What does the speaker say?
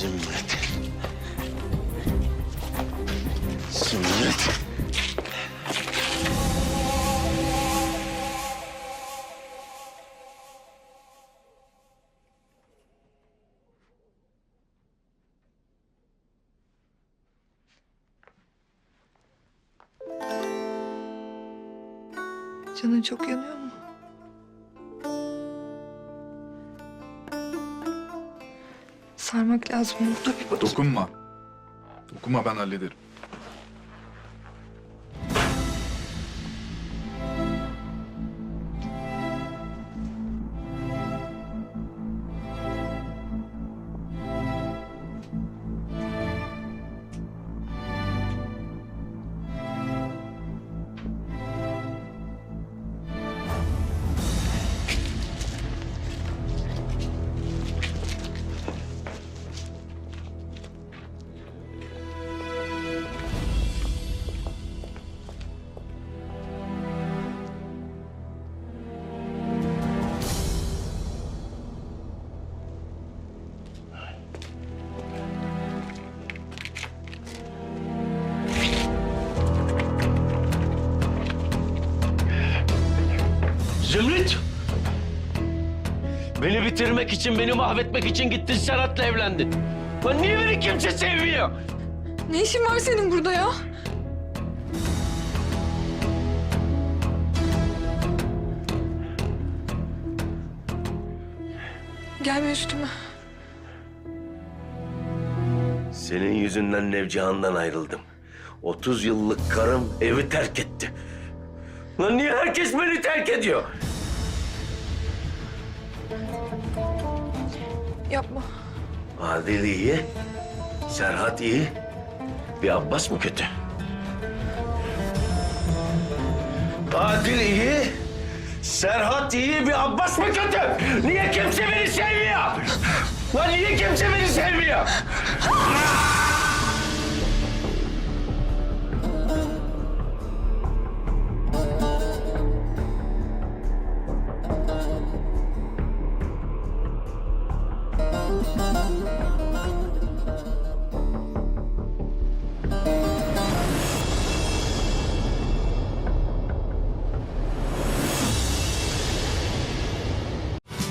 Zümrüt. Zümrüt. Canın çok yanıyor mu? Sarmak lazım. Dokunma. Dokunma ben hallederim. Zümrüt! Beni bitirmek için, beni mahvetmek için gittin Serhat'la evlendin. Lan niye beni kimse sevmiyor? Ne işin var senin burada ya? Gelme üstüme. Senin yüzünden Nevcihan'dan ayrıldım. 30 yıllık karım evi terk etti. Lan niye herkes beni terk ediyor? Yapma. Adil iyi, Serhat iyi. Bir Abbas mı kötü? Adil iyi, Serhat iyi, bir Abbas mı kötü? Niye kimse beni sevmiyor? Lan niye kimse beni sevmiyor?